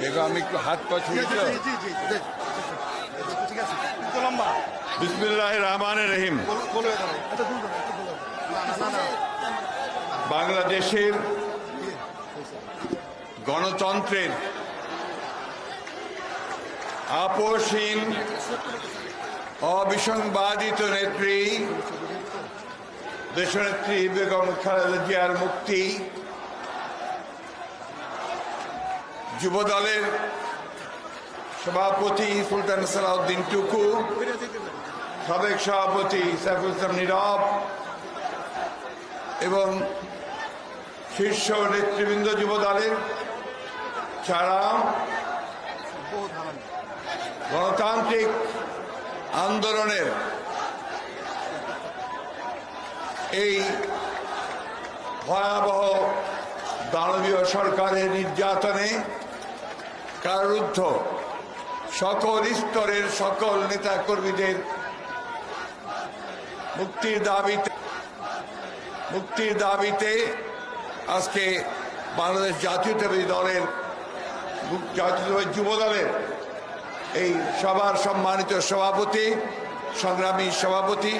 বেগম আমি একটু হাত পা লম্বা। বিসমিল্লাহ রহমান রহিম। বাংলাদেশের গণতন্ত্রের আপোষহীন অবিসংবাদিত নেত্রী দেশনেত্রী বেগম খালেদা জিয়ার মুক্তি যুবদলের সভাপতি সুলতান সালাউদ্দিন টুকু, সাবেক সভাপতি সাইফুল ইসলাম নীরব এবং শীর্ষ নেতৃবৃন্দ যুব দলের ছাড়া গণতান্ত্রিক আন্দোলনের এই ভয়াবহ দানবীয় সরকারের নির্যাতনে কারারুদ্ধ। সকল স্তরের সকল নেতা কর্মীদের মুক্তির দাবিতে মুক্তির দাবিতে আজকে বাংলাদেশ জাতীয়তাবাদী দলের জাতীয়তাবাদী যুব দলের এই সবার সম্মানিত সভাপতি, সংগ্রামী সভাপতি,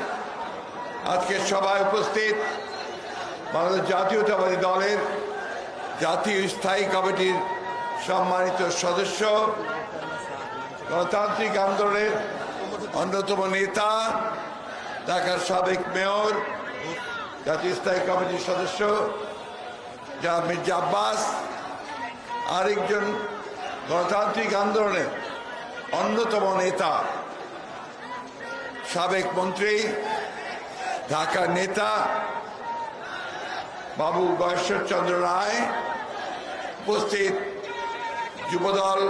আজকে সভায় উপস্থিত বাংলাদেশ জাতীয়তাবাদী দলের জাতীয় স্থায়ী কমিটির সম্মানিত সদস্য, গণতান্ত্রিক আন্দোলনের অন্যতম নেতা, ঢাকার সাবেক মেয়র, জাতীয় স্থায়ী কমিটির সদস্য, যা মির্জা আব্বাস, আরেকজন গণতান্ত্রিক আন্দোলনের অন্যতম নেতা, সাবেক মন্ত্রী, ঢাকার নেতা, বাবু গয়েশ্বরচন্দ্র রায়, উপস্থিত যুবদল,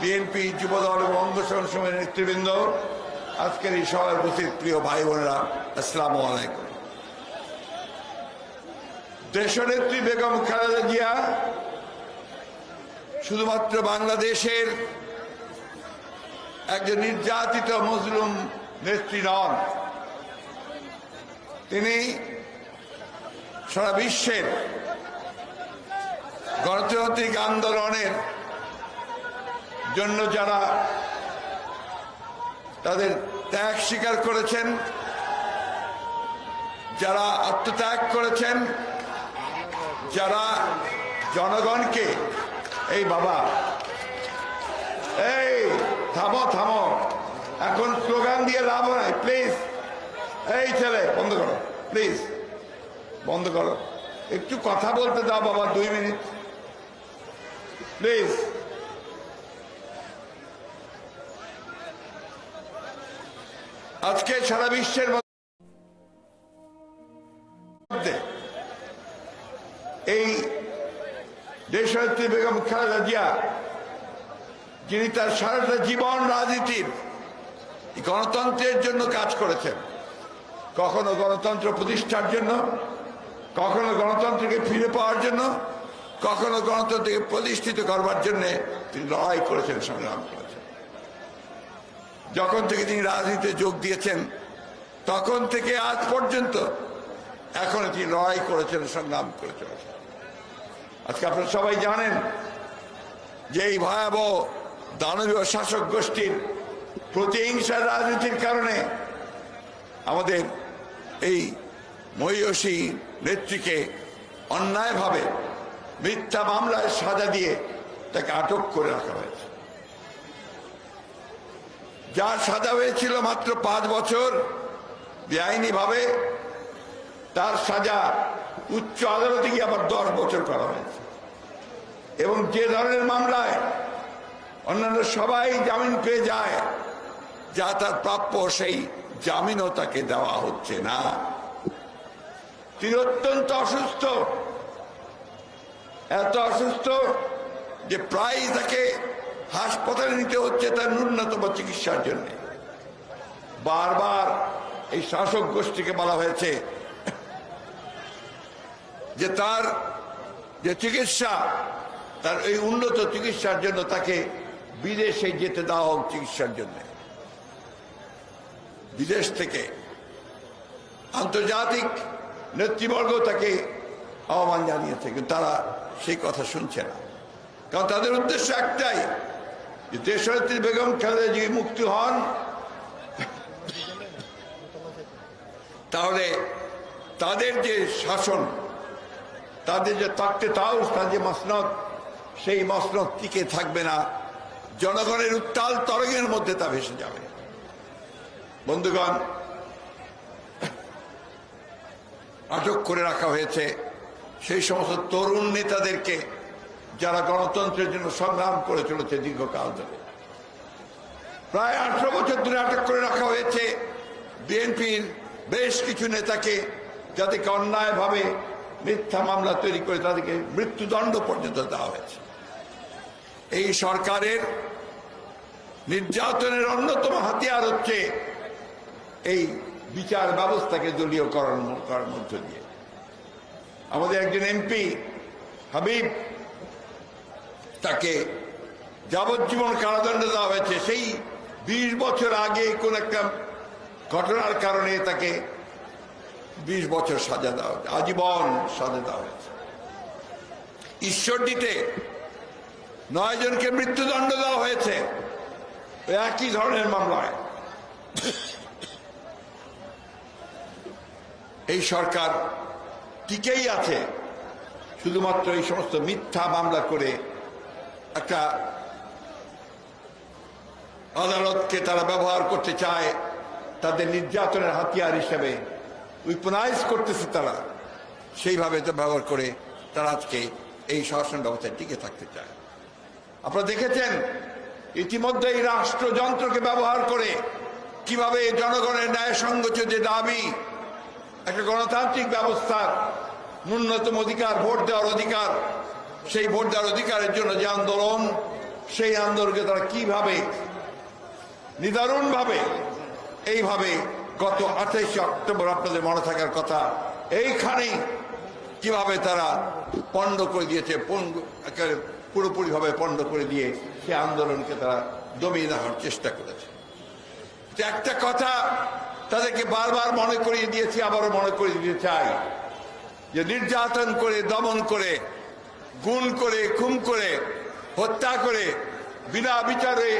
বিএনপি, যুবদল এবং অঙ্গ সংসদের নেতৃবৃন্দ, আজকের এই সভায় উপস্থিত প্রিয় ভাই বোনেরা, আসসালামু আলাইকুম। দেশনেত্রী বেগম খালেদা জিয়া শুধুমাত্র বাংলাদেশের একজন নির্যাতিত মুসলিম নেত্রী নন, তিনি সারা বিশ্বের গণতান্ত্রিক আন্দোলনের জন্য যারা তাদের ত্যাগ স্বীকার করেছেন, যারা আত্মত্যাগ করেছেন, যারা জনগণকে, এই বাবা, এই, থামো থামো, এখন স্লোগান দিয়ে লাভ নাই প্লিজ এই ছেলে, বন্ধ করো প্লিজ বন্ধ করো, একটু কথা বলতে দাও বাবা, দুই মিনিট প্লিজ আজকে সারা বিশ্বের মধ্যে এই দেশনেত্রী বেগম খালেদা জিয়া, যিনি তার সারাটা জীবন রাজনীতির গণতন্ত্রের জন্য কাজ করেছেন। কখনো গণতন্ত্র প্রতিষ্ঠার জন্য, কখনো গণতন্ত্রকে ফিরে পাওয়ার জন্য, কখনো গণতন্ত্রকে প্রতিষ্ঠিত করবার জন্য তিনি লড়াই করেছেন সংগ্রাম করেছেন যখন থেকে তিনি রাজনীতিতে যোগ দিয়েছেন, তখন থেকে আজ পর্যন্ত এখন তিনি লড়াই করেছেন, সংগ্রাম করে চলেছেন আজকে আপনারা সবাই জানেন যে এই ভয়াবহ দানবীয় শাসক গোষ্ঠীর প্রতিহিংসার রাজনীতির কারণে আমাদের এই মহিষী নেত্রীকে অন্যায়ভাবে মিথ্যা মামলায় সাজা দিয়ে তাকে আটক করে রাখা হয়েছে। যার সাজা হয়েছিল মাত্র পাঁচ বছর বেআইনিভাবে, তার সাজা উচ্চ আদালতে গিয়ে আবার দশ বছর করা হয়েছে। এবং যে ধরনের মামলায় অন্যান্য সবাই জামিন পেয়ে যায়, যা তার প্রাপ্য সেই জামিনও তাকে দেওয়া হচ্ছে না। তিনি অত্যন্ত অসুস্থ। এত অসুস্থ যে প্রায় তাকে হাসপাতালে নিতে হচ্ছে তার ন্যূনতম চিকিৎসার জন্য। বারবার এই শাসক গোষ্ঠীকে বলা হয়েছে যে তার যে চিকিৎসা, তার এই উন্নত চিকিৎসার জন্য তাকে বিদেশে যেতে দেওয়া হোক চিকিৎসার জন্য। বিদেশ থেকে আন্তর্জাতিক নেতৃবর্গ তাকে আহ্বান জানিয়েছে, কিন্তু তারা সেই কথা শুনছে না। কারণ তাদের উদ্দেশ্য একটাই দেশনেত্রী বেগম খালেদা যদি মুক্তি হন, তাহলে তাদের যে শাসন, তাদের যে তাকতে তাউস তাদের যে মসনদ, সেই মসনদ টিকে থাকবে না। জনগণের উত্তাল তরঙ্গের মধ্যে তা ভেসে যাবে। বন্ধুগণ, আটক করে রাখা হয়েছে সেই সমস্ত তরুণ নেতাদেরকে যারা গণতন্ত্রের জন্য সংগ্রাম করে চলেছে দীর্ঘকাল ধরে। প্রায় আঠারো বছর ধরে আটক করে রাখা হয়েছে বিএনপির বেশ কিছু নেতাকে, যাদেরকে অন্যায়ভাবে মিথ্যা মামলা তৈরি করে তাদেরকে মৃত্যুদণ্ড পর্যন্ত দেওয়া হয়েছে। এই সরকারের নির্যাতনের অন্যতম হাতিয়ার হচ্ছে এই বিচার ব্যবস্থাকে দলীয় করার মধ্য দিয়ে। আমাদের একজন এমপি হাবিব তাকে যাবজ্জীবন কারাদণ্ড দেওয়া হয়েছে। সেই বিশ বছর আগে কোন একটা ঘটনার কারণে তাকে বিশ বছর সাজা দেওয়া হয়েছে, আজীবন সাজা দেওয়া হয়েছে। ঈশ্বরদীতে নয় জনকে মৃত্যুদণ্ড দেওয়া হয়েছে। একই ধরনের মামলায়। এই সরকার টিকেই আছে, শুধুমাত্র এই সমস্ত মিথ্যা মামলা করে একটা আদালতকে তারা ব্যবহার করতে চায় তাদের নির্যাতনের হাতিয়ার হিসেবে। উইপনাইজ করতেছে তারা। সেইভাবে ব্যবহার করে তারা আজকে এই শাসন ব্যবস্থায় টিকে থাকতে চায়। আপনারা দেখেছেন ইতিমধ্যে এই রাষ্ট্রযন্ত্রকে ব্যবহার করে কীভাবে জনগণের ন্যায়সঙ্গত যে দাবি, একটা গণতান্ত্রিক ব্যবস্থার ন্যূনতম অধিকার, ভোট দেওয়ার অধিকার সেই ভোট দেওয়ার অধিকারের জন্য যে আন্দোলন, সেই আন্দোলনকে তারা কীভাবে নিদারুণভাবে, এইভাবে গত আঠাইশে অক্টোবর আপনাদের মনে থাকার কথা, এইখানেই কীভাবে তারা পণ্ড করে দিয়েছে পুরোপুরিভাবে পণ্ড করে দিয়ে সে আন্দোলনকে তারা দমিয়ে দেওয়ার চেষ্টা করেছে। একটা কথা তাদেরকে বারবার মনে করিয়ে দিয়েছি, আবারও মনে করিয়ে দিতে চাই যে নির্যাতন করে, দমন করে গুণ করে, খুন করে, হত্যা করে, বিনা বিচারে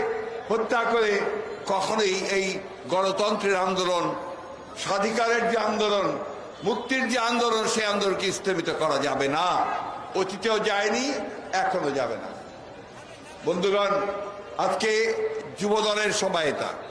হত্যা করে কখনোই এই গণতন্ত্রের আন্দোলন, স্বাধিকারের যে আন্দোলন, মুক্তির যে আন্দোলন, সেই আন্দোলনকে স্থগিত করা যাবে না। অতীতেও যায়নি এখনও যাবে না। বন্ধুগণ, আজকে যুবদলের এটা।